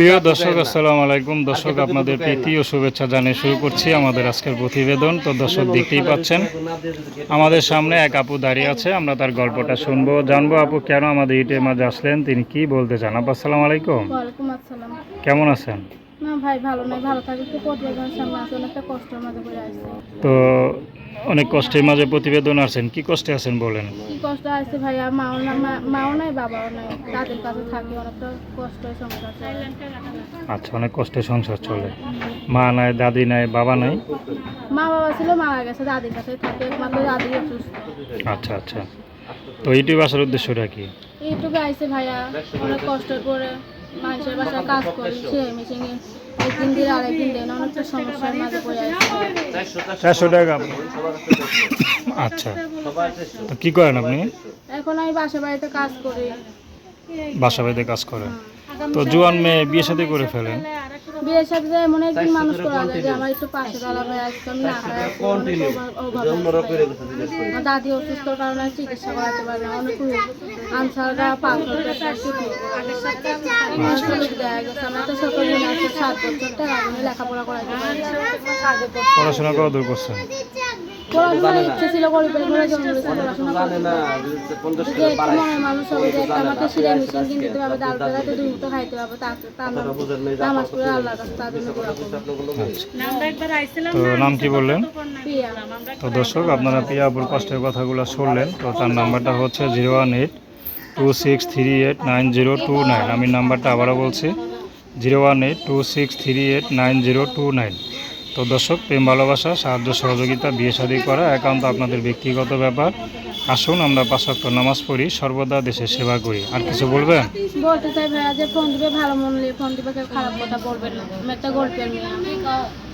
প্রিয় দর্শক আসসালামু আলাইকুম। দর্শক আপনাদের প্রীতি ও শুভেচ্ছা জানিয়ে শুরু করছি আমাদের আজকের প্রতিবেদন। তো দর্শক দেখতেই পাচ্ছেন আমাদের সামনে এক আপু দাঁড়িয়ে আছে। আমরা তার গল্পটা শুনব। জানব আপু কেন আমাদের ইটের মাঝে আসলেন তিনি কি বলতে চান? আপু আসসালামু আলাইকুম। কেমন আছেন? না ভাই ভালো নাই ভালো থাকলে তো প্রতিবেদনের সামনে আছে অনেকটা কষ্টের মাঝে পড়ে আসছে তো অনেক কষ্টের মাঝে প্রতিবেদন আছেন কি কষ্টে আছেন বলেন? কি কষ্ট আসছে ভাইয়া মাও না মাও নাই বাবাও নাই তাদের কাছে থাকি অনেকটা কষ্ট সংসার চলে। আচ্ছা অনেক কষ্টে সংসার চলে। মা নাই দাদি নাই বাবা নাই? মা বাবা ছিল মারা গেছে দাদির কাছে থাকে একমাত্র দাদি অসুস্থ। আচ্ছা আচ্ছা। তো ইউটিউব আসার উদ্দেশ্যটা কি? এইটুকু আইসে ভাইয়া অনেক কষ্ট করে মানুষের বাসায় কাজ করছে মেশিনে একদিন দিলে আরেকদিন দেন অনেকটা সমস্যার মাঝে পড়ে আসছে চারশো টাকা। আচ্ছা। তো কি করেন আপনি? এখন আমি বাসা বাড়িতে কাজ করি। বাসা বাড়িতে কাজ করেন। তো জোয়ান মেয়ে বিয়ে সাথে করে ফেলেন। বিয়ের সাথে যায় এমন একদিন মানুষ করা যায় যে আমার একটু পাশে দাঁড়াবে একদম না দাদি অসুস্থর কারণে চিকিৎসা করাতে পারে না অনেক আনসাররা পাঁচ বছর দেখা গেছে। আমার তো বোন আছে সাত বছর টাকা লেখাপড়া করাতে পড়াশোনা করা দূর করছেন পড়াশোনার ইচ্ছে ছিল গরিবের ঘরে জন্ম পড়াশোনা করতে। পারি না। যে একটু মনের মানুষ হবে যে আমাকে সিলাই মেশিন কিনে দিতে হবে ডাল বেলাতে দুই মুঠো খাইতে হবে তার তার নামাজ পড়ে আল্লাহর কাছে তার জন্য তো নাম কি বললেন? তো দর্শক আপনারা পিয়া আবুর কষ্টের কথাগুলো শুনলেন তো তার নাম্বারটা হচ্ছে zero one eight two six three eight nine zero two nine. আমি নাম্বারটা আবারও বলছি zero one eight two six three eight nine zero two nine. তো দর্শক, প্রেম, ভালোবাসা, সাহায্য, সহযোগিতা, বিয়ে শাদী করা একান্ত আপনাদের ব্যক্তিগত ব্যাপার। আসুন, আমরা পাঁচক্ত নামাজ পড়ি, সর্বদা দেশের সেবা করি। আর কিছু বলবেন? বলতে চাই ভাইয়া যে ফোন দিবে, ভালো মন নিয়ে ফোন দিবে, কেউ খারাপ কথা বলবে না। আমি একটা গল্পের মেয়ে।